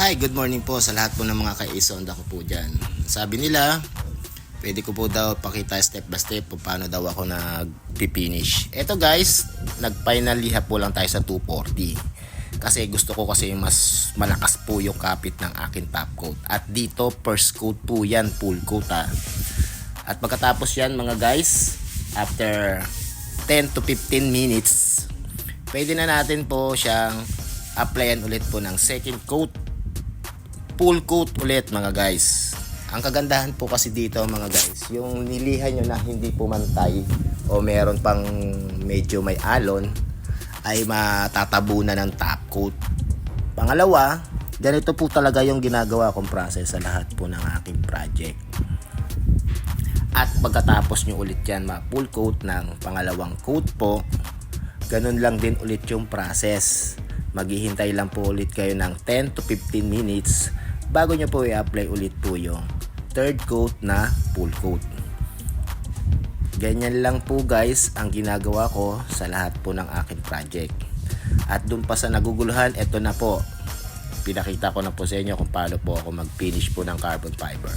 Hi, good morning po sa lahat po ng mga kaisonda ko po dyan. Sabi nila, pwede ko po daw pakita step by step kung paano daw ako nag-finish. Eto guys, nag-final liha po lang tayo sa 240. Kasi gusto ko kasi mas malakas po yung kapit ng akin top coat. At dito, first coat po yan, full coat ha. At pagkatapos yan mga guys, after 10 to 15 minutes, pwede na natin po siyang applyan ulit po ng second coat full coat ulit mga guys. Ang kagandahan po kasi dito mga guys, yung nilihan nyo na hindi pumantay o meron pang medyo may alon ay matatabunan ng top coat. Pangalawa, ganito po talaga yung ginagawa kong process sa lahat po ng aking project. At pagkatapos nyo ulit yan ma-full coat ng pangalawang coat po, ganun lang din ulit yung process. Maghihintay lang po ulit kayo ng 10 to 15 minutes bago nyo po i-apply ulit po yung third coat na full coat. Ganyan lang po guys ang ginagawa ko sa lahat po ng aking project. At dun pa sa naguguluhan, eto na po. Pinakita ko na po sa inyo kung paano po ako mag-finish po ng carbon fiber.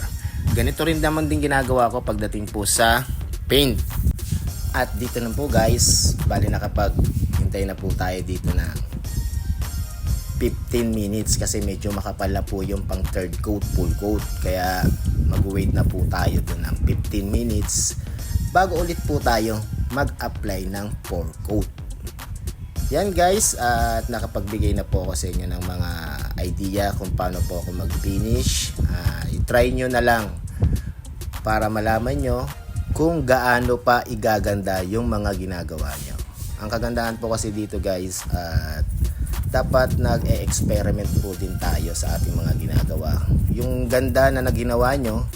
Ganito rin naman din ginagawa ko pagdating po sa paint. At dito na po guys, bali nakapag hintay na po tayo dito ng 15 minutes kasi medyo makapal na po yung pang third coat, full coat. Kaya mag-wait na po tayo doon ng 15 minutes bago ulit po tayo mag-apply ng 4 coat. Yan guys, at nakapagbigay na po ako sa inyo ng mga idea kung paano po ako mag-finish. Uh, i-try nyo na lang para malaman nyo kung gaano pa igaganda yung mga ginagawa nyo. Ang kagandahan po kasi dito guys, at dapat nag-e-experiment po din tayo sa ating mga ginagawa. Yung ganda na naginawa nyo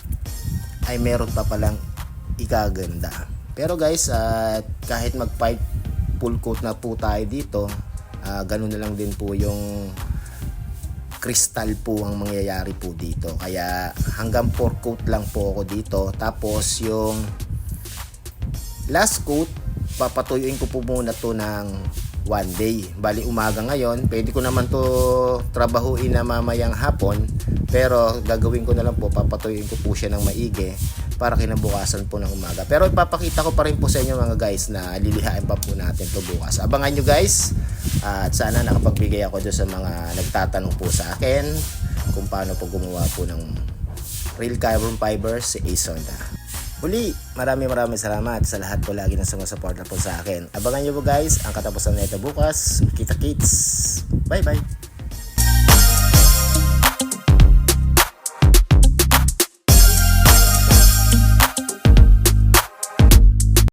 ay meron pa palang ikaganda. Pero guys, uh, kahit mag-pipe full coat na po tayo dito, uh, ganun na lang din po yung crystal po ang mangyayari po dito. Kaya hanggang 4 coat lang po ako dito. Tapos yung last coat, papatuyuin ko po muna to ng one day. Bali umaga ngayon, pwede ko naman to trabahuin na mamayang hapon, pero gagawin ko na lang po, papatuyuin ko po siya ng maigi para kinabukasan po ng umaga. Pero ipapakita ko pa rin po sa inyo mga guys na lilihain pa po natin to bukas. Abangan nyo guys at sana nakapagbigay ako doon sa mga nagtatanong po sa akin kung paano po gumawa po ng real carbon fiber si Ace Muli, maraming maraming salamat sa lahat po lagi na sumusuporta po sa akin. Abangan nyo po guys ang katapusan na ito bukas. Kita kits. Bye bye.